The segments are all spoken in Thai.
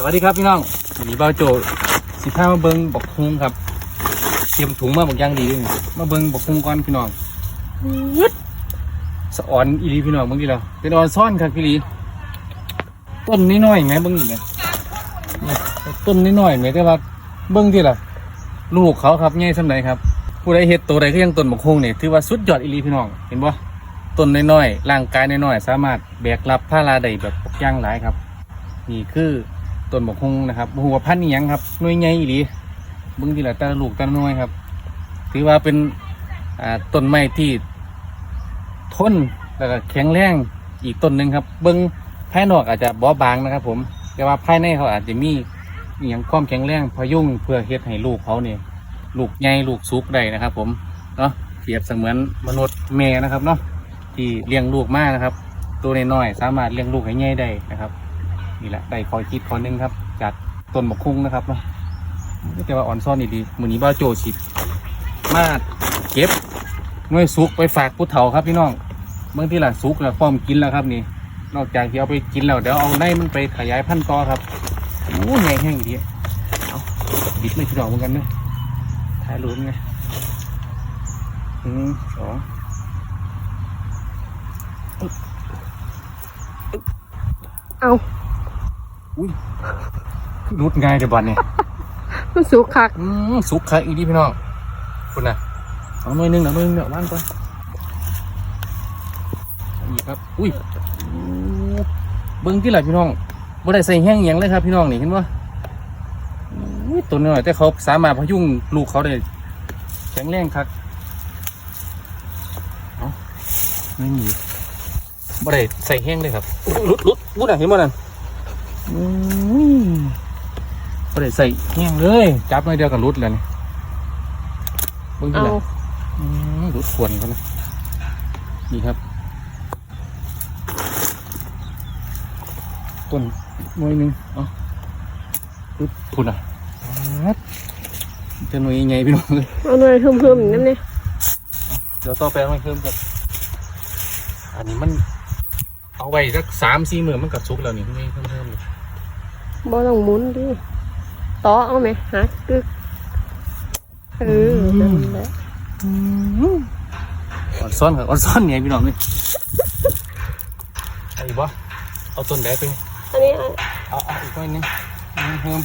สวัสดีครับพี่น้องวันนี้เบาโจสิพามาเบิ้งบอกฮุงครับ เตรียมถุงมาบอกอย่างดีด้วยมาเบิ้งบอกฮุงก่อนพี่น้องยึดสะออนอีหลีพี่น้องเบิ้งดีแล้วเป็นออนซ่อนครับพี่หลีต้นน้อยๆไหมเบิ้งอยู่เนี่ยเนี่ยต้นน้อยๆไหมแต่ว่าเบิ้งที่ล่ะ ลูกเขาครับใหญ่สำไหนครับ ผู้ใดเฮ็ดตัวใดก็ยังต้นบอกฮุงเนี่ยถือว่าสุดยอดอีหลีพี่น้องเห็นบ่ต้นน้อยๆร่างกายน้อยๆสามารถแบกรับผ้าลาได้แบบอย่างหลายครับ นี่คือ ต้นบกฮงนะครับหัวพันธุ์นี่ยังครับหน่วยใหญ่อีหลีเบึงทีละแต่ละลูกแต่ละหน่วยครับ ถือว่าเป็นอ่าต้นไม้ที่ทนแล้วก็แข็งแรงอีกต้นหนึ่งครับ เบิ้งภายนอกอาจจะบอบบางนะครับ ผม แต่ว่าภายในเขาอาจจะมีอหย่างความแข็งแรงพยุงเพื่อเฮ็ดให้ลูกเขาเนี่ยลูกใหญ่ลูกสุกได้นะครับ ผมเนาะเปรียบเสมือนมนุษย์แม่นะครับเนาะที่เลี้ยงลูกมากนะครับ ตัวน้อยๆสามารถเลี้ยงลูกให้ใหญ่ได้นะครับ นี่แหละได้คอยคิดคอยนึงครับจากต้นบกคุ้งนะครับเนาะแต่ว่าอ่อนซ่อนอีดีมือนี้บ้าโจชิดมาเก็บน่วยสุกไปฝากผู้เฒ่าครับพี่น้องเมื่อที่ละสุกแล้วพร้อมกินแล้วครับนี่ นอกจากที่เอาไปกินแล้วเดี๋ยวเอาในมันไปขยายพันธุ์ต่อครับโอ้แห้งแห้งดีเอาบิดไม่พี่น้องเหมือนกันเนอะถ่ายรูปไงหนึ่งสองเอา อุ้ยรุดง่ายเดี๋ยวบันเนี่ยมันสุกคักอืมสุกคักอีดีพี่น้องคุณน่ะเอาหน่อยหนึงเอาหน่อยหนึงเดี๋ยวว่างก่อนนี่ครับ อุ้ยเบิ้งที่หละพี่น้องบ่ได้ใส่แห้งอิหยังเลยครับ พี่น้องนี่เห็นปะอุ้ยตัวน้อยแต่เขาสามารถพยุงลูกเขาได้แข็งแรงครับเอาไม่มีบ่ได้ใส่แห้งเลยครับอุ๊ยหลุดหลุดหลุดอะเห็นบ่นั่น อืมก็ได้ใส่แห้งเลย จับหน่อยเดียวกับรุดแล้วนี่เบิ่งที่เอาไหนอืมรุดควรเขานะนี่ครับ ต้นหน่วยหนึ่งเอ๋อรุดพุ่นอะปั๊ดจะหน่วยใหญ่พี่น้องเลยเอาหน่อยเพิ่มๆอย่างนั้นเนี่ยเดี๋ยวต่อไปมันเพิ่มครับอันนี้มันเอาไว้สักสามสี่มือมันกับซุกแล้วนี่ไม่เพิ่มเพิ่มเลย บ่ต้องหมุนดิต่อเอาไหมฮะกึกเออนั่นแหละอ่อนซ่อนครับอ่อนซ่อนเนี่ยพี่น้องเลยไอ้บ่เอาต้นแดดไปอันนี้อะเอาเอาอีกหน่อยหนึงเอาเพิ่ม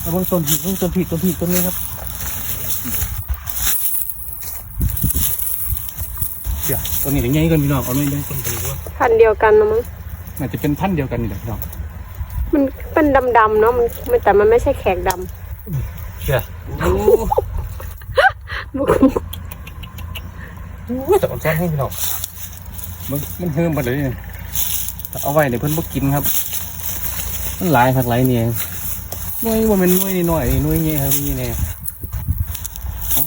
เอาเบิ่งต้นผิดเบิ่งต้นผิดต้นผิดต้นนี้ครับเดี๋ยวต้นนี้ถึงใหญ่กันพี่น้องเอาหน่อยหนึงต้นนี้ด้วยพันธุ์เดียวกันนะมั้งน่าจะเป็นพันธุ์เดียวกันนี่แหละพี่น้อง มันเป็นดำๆเนาะมันมันแต่มันไม่ใช่แขกดเชื่อโอ้ำบุกโหแต่อ่อนซ่อนให้พี่น้องมันมันเฮิมมาเลยเนี่ยเอาไว้เดี๋ยวเพิ่นบ่กินครับ มันหลายคักหลายเนี่ยหน่วยว่ามันหน่วยน้อยๆหน่วยใหญ่ครับนี่แน่เอา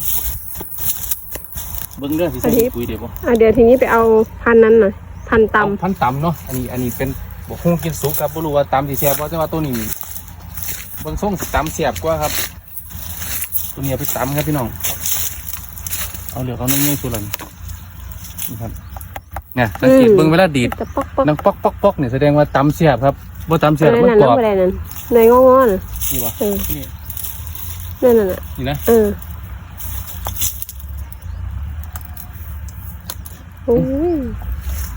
เบิ่งเด้อสิใส่ปุ๋ยเดี๋ยวบ่ อะเดี๋ยวทีนี้ไปเอาพันธุ์นั้นหน่อยพันธุ์เอาตำพันตำเนาะ อันนี้ อันนี้เป็น บกฮุ้งกินสุกครับบ่รู้ว่าตำสิเสียบเพราะแต่ว่าตัวนี้เบิ่งส่งสิตำเสียบกว่าครับ ตัวนี้เอาไปตำครับพี่น้อง เอาเหลือเขาง่ายๆสุดเลยนี่ครับเนี่ยสังเกตเบิ่งเวลาดีดจะปอกปอกนังปอกปอกปอกเนี่ยแสดงว่าตำเสียบครับบ่ตำเสียบนั่นมันน่ะกรอบอะไรนั่นในงองอๆน่ะนี่วะเออนี่นั่นน่ะนี่นะเออโอ้ย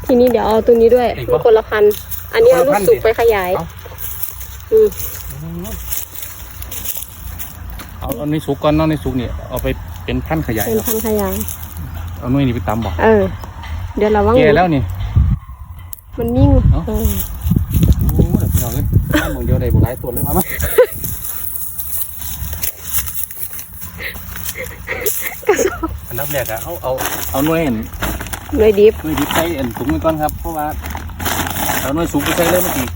ทีนี้เดี๋ยวเอาตัวนี้ด้วยมันคนละพันธุ์ อันนี้เอาลูกสุกไปขยาย อืมเอาเอาในสุกก่อนเนาะในสุกเนี่ยเอาไปเป็นพันธุ์ขยายเป็นครับพันธุ์ขยาย เอาหน่วยนี้ไปตำบ่เออ เดี๋ยวเราว่างแก่แล้วนี่ มันนิ่งเอ้า เออโอ้ยพี่น้องเอ้ยข้ามเมืองเดียวได้บ่หลายตัวเลยมามาอันดับแรกอะเอาเอาเอาหน่วยเห็นเลยดิฟหน่วยดิบใส่อันถุงไว้ก่อนครับเพราะว่า เอาหน่วยสูงไปใส่เลยเมื่อกี้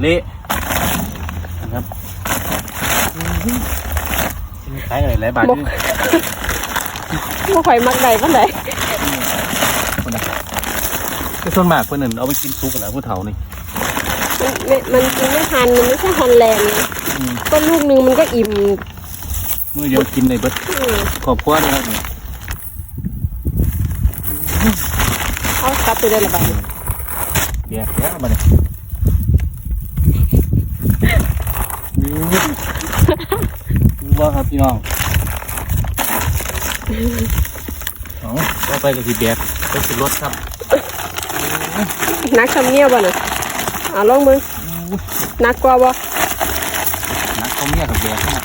เละนะครับขายอะไรหลายบาทนี่บ่ข่อยมักใดปานใดคนนะก็ส่วนมากเพื่อนนเอาไปกินซุปกันนะผู้เฒ่านี่มันมันกินไม่ทันมันไม่ใช่ฮอลแลนด์นะอืมก็ลูกนึงมันก็อิ่มหน่วยเดียวกินในเบิดอืมขอบครัวนะครับนี่เอากลับไปได้ละบาด เดี๋ยวเดี๋ยวมาเนี่ยดูว่าครับพี่น้องเอาต่อไปก็สิแบกไปขึ้นรถครับนักทำเนียบ่น่ะอ่าลองมึงนักกว่าบ่นักเขาเมียกับแบกนะ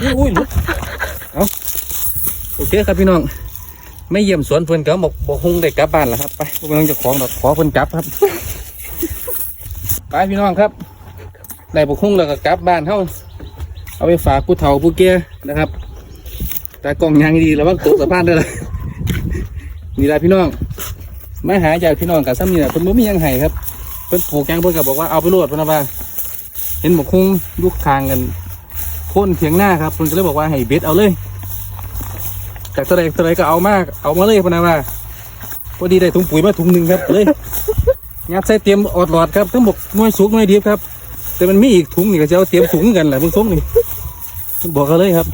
อุ้ยอุ้ยลุกเอาโอเคครับพี่น้อง ไม่เยี่ยมสวนเพิ่นก็บอกบอกคงได้กลับบ้านแล้วครับไปพวกน้องจะของดอกขอเพิ่นกลับครับ ไปพี่น้องครับได้บอกคงแล้วก็กลับบ้านเฮาเอาไปฝากผู้เฒ่าผู้แก่นะครับแต่กล่องยางดีแล้วว่าตกสะพานได้เลยนี่ละพี่น้องมาหาจากพี่น้องกับซ้ำนี่แหละเพิ่นบ่มียังให้ครับเพิ่นปลูกหยังเพิ่นก็บอกว่าเอาไปโลดเพิ่นนว่าเห็นบอกคงลูกคางกันโค่นเถียงหน้าครับเพิ่นก็เลยบอกว่าให้เบ็ดเอาเลย จากตัวใดตัวใดก็เอามากเอามาเลยพนาว่าพอดีได้ถุงปุ๋ยมาถุงหนึ่งครับเลยงัดใส่เตรียมออดหลอดครับทั้งหมดน่วยสุกน่วยดิบครับ แต่มันมีอีกถุงนี่ก็จะเอาเตรียมถุงกันแหละมึงส้มนี่บอกกันเลยครับ